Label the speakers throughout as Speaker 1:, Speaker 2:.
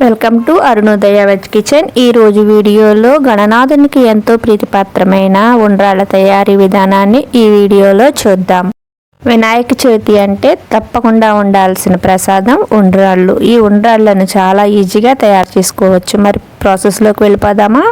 Speaker 1: Welcome to Arunodaya veg kitchen. ఈ రోజు వీడియోలో గణనాథునికి ఎంతో ప్రీతిపాత్రమైన ఉండ్రాళ్ళ తయారీ విధానాన్ని ఈ వీడియోలో చూద్దాం. వినాయక చవితి అంటే తప్పకుండా ఉండాల్సిన ప్రసాదం ఉండ్రాళ్ళు. ఈ ఉండ్రాళ్ళను చాలా ఈజీగా తయారు చేసుకోవచ్చు. మరి ప్రాసెస్లోకి వెళ్ళిపోదామా?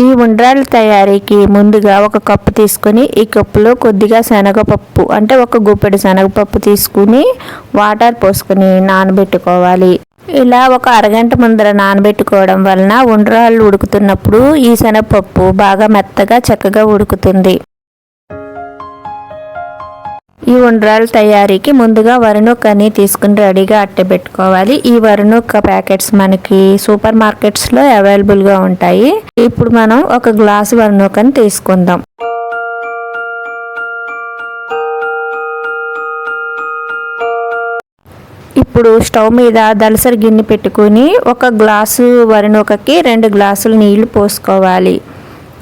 Speaker 1: ఈ ఉండ్రాళ్ళ తయారీకి ముందుగా ఒక కప్పు తీసుకొని ఈ కప్పులో కొద్దిగా శనగపప్పు అంటే ఒక గుప్పెడు శనగపప్పు తీసుకుని వాటర్ పోసుకొని నానబెట్టుకోవాలి. ఇలా ఒక అరగంట ముందర నానబెట్టుకోవడం వలన ఉండ్రాళ్ళు ఉడుకుతున్నప్పుడు ఈ శనగపప్పు బాగా మెత్తగా చక్కగా ఉడుకుతుంది. ఈ ఉండ్రాల తయారీకి ముందుగా వరినొక్కని తీసుకుని రెడీగా అట్టబెట్టుకోవాలి ఈ వరినొక్క ప్యాకెట్స్ మనకి సూపర్ మార్కెట్స్లో అవైలబుల్గా ఉంటాయి. ఇప్పుడు మనం ఒక గ్లాసు వరినొక్కని తీసుకుందాం. ఇప్పుడు స్టవ్ మీద దలసరి గిన్నె పెట్టుకుని ఒక గ్లాసు వరినొకకి రెండు గ్లాసులు నీళ్ళు పోసుకోవాలి.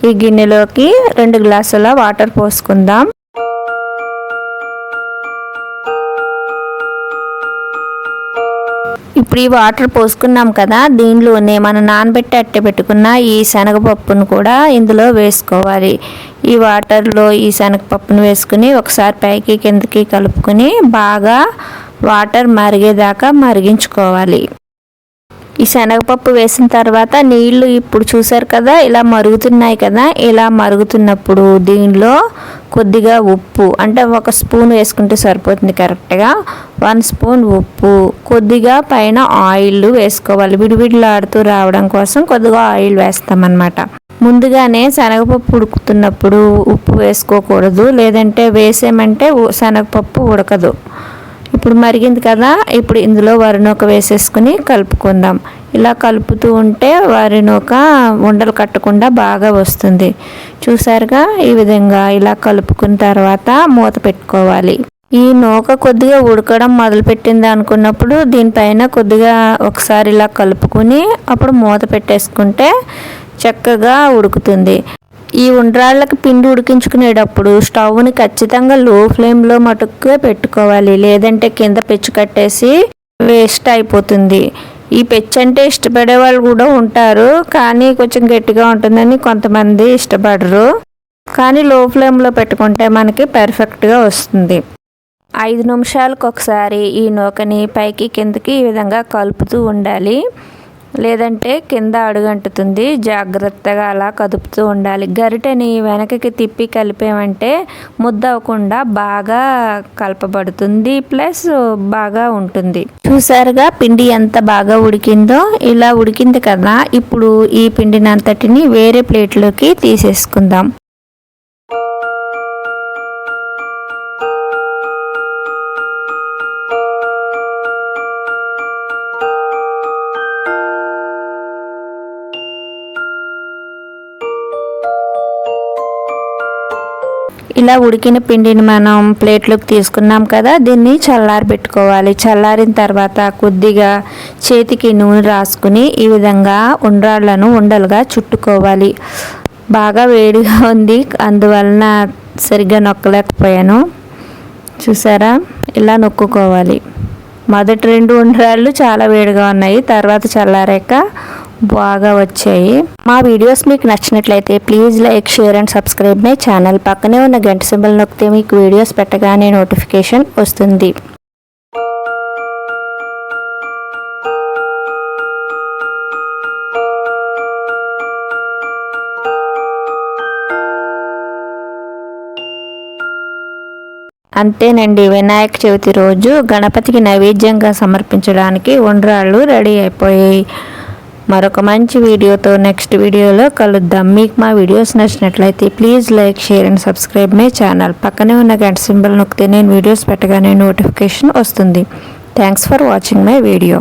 Speaker 1: ఈ గిన్నెలోకి రెండు గ్లాసుల వాటర్ పోసుకుందాం. ఇప్పుడు ఈ వాటర్ పోసుకున్నాం కదా దీనిలోనే మనం నానబెట్టి అట్టే పెట్టుకున్న ఈ శనగపప్పును కూడా ఇందులో వేసుకోవాలి. ఈ వాటర్లో ఈ శనగపప్పును వేసుకుని ఒకసారి పైకి కిందకి కలుపుకొని బాగా వాటర్ మరిగేదాకా మరిగించుకోవాలి. ఈ శనగపప్పు వేసిన తర్వాత నీళ్ళు ఇప్పుడు చూసారు కదా ఇలా మరుగుతున్నాయి కదా ఇలా మరుగుతున్నప్పుడు దీనిలో కొద్దిగా ఉప్పు అంటే ఒక స్పూన్ వేసుకుంటే సరిపోతుంది కరెక్ట్గా. వన్ స్పూన్ ఉప్పు కొద్దిగా పైన ఆయిల్ వేసుకోవాలి. విడివిడిలాడుతూ రావడం కోసం కొద్దిగా ఆయిల్ వేస్తామన్నమాట. ముందుగానే శనగపప్పు ఉడుకుతున్నప్పుడు ఉప్పు వేసుకోకూడదు లేదంటే వేసేమంటే శనగపప్పు ఉడకదు. ఇప్పుడు మరిగింది కదా ఇప్పుడు ఇందులో వరినూక వేసేసుకుని కలుపుకుందాం. ఇలా కలుపుతూ ఉంటే వరినూక ఉండలు కట్టకుండా బాగా వస్తుంది. చూసారుగా? ఈ విధంగా ఇలా కలుపుకున్న తర్వాత మూత పెట్టుకోవాలి. ఈ నూక కొద్దిగా ఉడకడం మొదలుపెట్టింది అనుకున్నప్పుడు దీనిపైన కొద్దిగా ఒకసారి ఇలా కలుపుకుని అప్పుడు మూత పెట్టేసుకుంటే చక్కగా ఉడుకుతుంది. ఈ ఉండ్రాళ్ళకి పిండి ఉడికించుకునేటప్పుడు స్టవ్ని ఖచ్చితంగా లో ఫ్లేమ్లో మటుక్కే పెట్టుకోవాలి. లేదంటే కింద పెచ్చు కట్టేసి వేస్ట్ అయిపోతుంది. ఈ పెచ్చు అంటే ఇష్టపడే వాళ్ళు కూడా ఉంటారు. కానీ కొంచెం గట్టిగా ఉంటుందని కొంతమంది ఇష్టపడరు. కానీ లో ఫ్లేమ్లో పెట్టుకుంటే మనకి పర్ఫెక్ట్గా వస్తుంది. ఐదు నిమిషాలకు ఒకసారి ఈ నూకని పైకి కిందకి ఈ విధంగా కలుపుతూ ఉండాలి. లేదంటే కింద అడుగంటుతుంది. జాగ్రత్తగా అలా కదుపుతూ ఉండాలి. గరిటెని వెనకకి తిప్పి కలిపామంటే ముద్ద అవ్వకుండా బాగా కలపబడుతుంది. ప్లస్ బాగా ఉంటుంది. చూసారుగా పిండి ఎంత బాగా ఉడికిందో? ఇలా ఉడికింది కదా. ఇప్పుడు ఈ పిండినంతటిని వేరే ప్లేట్లోకి తీసేసుకుందాం. ఇలా ఉడికిన పిండిని మనం ప్లేట్లోకి తీసుకున్నాం కదా దీన్ని చల్లారి పెట్టుకోవాలి. చల్లారిన తర్వాత కొద్దిగా చేతికి నూనె రాసుకుని ఈ విధంగా ఉండ్రాళ్ళను ఉండలుగా చుట్టుకోవాలి. బాగా వేడిగా ఉంది అందువలన సరిగ్గా నొక్కలేకపోయాను. చూసారా? ఇలా నొక్కుకోవాలి. మొదటి రెండు ఉండ్రాళ్ళు చాలా వేడిగా ఉన్నాయి తర్వాత చల్లారాక బాగా వచ్చాయి. మా వీడియోస్ మీకు నచ్చినట్లయితే please like share and subscribe my channel పక్కనే ఉన్న గంట సింబల్ నొక్కితే మీకు వీడియోస్ పెట్టగానే నోటిఫికేషన్ వస్తుంది. అంతేనండి వినాయక చవితి రోజు గణపతికి నైవేద్యంగా సమర్పించడానికి ఉండ్రాళ్ళు రెడీ అయిపోయాయి. మరొక మంచి వీడియోతో నెక్స్ట్ వీడియోలో కలుద్దాం. మీకు మా వీడియోస్ నచ్చినట్లయితే please like share and subscribe my channel పక్కనే ఉన్న గంట సింబల్ నొక్కితే నేను వీడియోస్ పెట్టగానే నోటిఫికేషన్ వస్తుంది. Thanks for watching my video